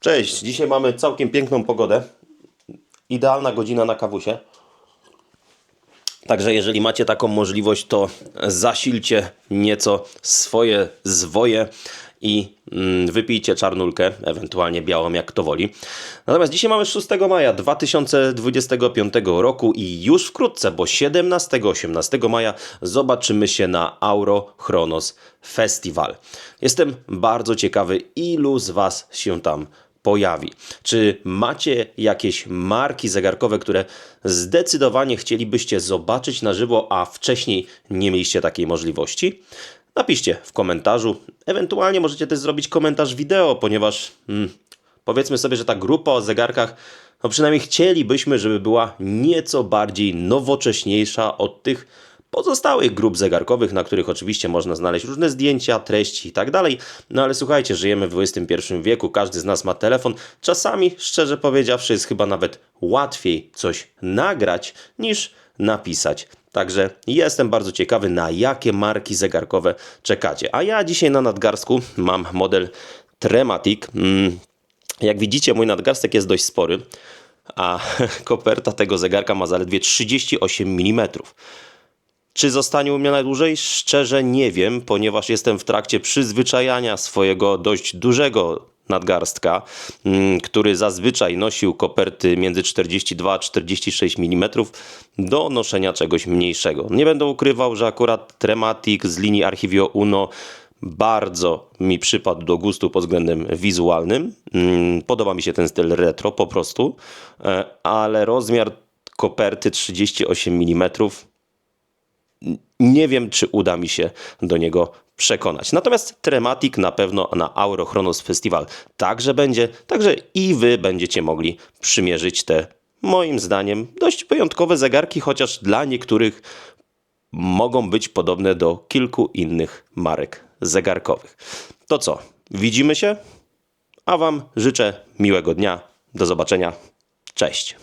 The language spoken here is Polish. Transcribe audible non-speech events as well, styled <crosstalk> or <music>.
Cześć, dzisiaj mamy całkiem piękną pogodę. Idealna godzina na kawusie. Także jeżeli macie taką możliwość, to zasilcie nieco swoje zwoje i mm, wypijcie czarnulkę, ewentualnie białą, jak kto woli. Natomiast dzisiaj mamy 6 maja 2025 roku i już wkrótce, bo 17-18 maja zobaczymy się na Auro Chronos Festival. Jestem bardzo ciekawy, ilu z Was się tam pojawi. Czy macie jakieś marki zegarkowe, które zdecydowanie chcielibyście zobaczyć na żywo, a wcześniej nie mieliście takiej możliwości? Napiszcie w komentarzu. Ewentualnie możecie też zrobić komentarz wideo, ponieważ hmm, powiedzmy sobie, że ta grupa o zegarkach, no przynajmniej chcielibyśmy, żeby była nieco bardziej nowocześniejsza od tych pozostałych grup zegarkowych, na których oczywiście można znaleźć różne zdjęcia, treści i tak dalej. No ale słuchajcie, żyjemy w XXI wieku, każdy z nas ma telefon. Czasami, szczerze powiedziawszy, jest chyba nawet łatwiej coś nagrać niż napisać. Także jestem bardzo ciekawy, na jakie marki zegarkowe czekacie. A ja dzisiaj na nadgarstku mam model Trematic. Mm, Jak widzicie, mój nadgarstek jest dość spory, a <laughs> koperta tego zegarka ma zaledwie 38 mm. Czy zostanie u mnie na dłużej? Szczerze nie wiem, ponieważ jestem w trakcie przyzwyczajania swojego dość dużego nadgarstka, mm, który zazwyczaj nosił koperty między 42 a 46 mm do noszenia czegoś mniejszego. Nie będę ukrywał, że akurat Trematic z linii Archivio Uno bardzo mi przypadł do gustu pod względem wizualnym. Mm, Podoba mi się ten styl retro po prostu, E, ale rozmiar koperty 38 mm nie wiem, czy uda mi się do niego przekonać. Natomiast Trematic na pewno na Auro Chronos Festival także będzie, także i wy będziecie mogli przymierzyć te, moim zdaniem, dość wyjątkowe zegarki, chociaż dla niektórych mogą być podobne do kilku innych marek zegarkowych. To co? Widzimy się? A wam życzę miłego dnia. Do zobaczenia. Cześć.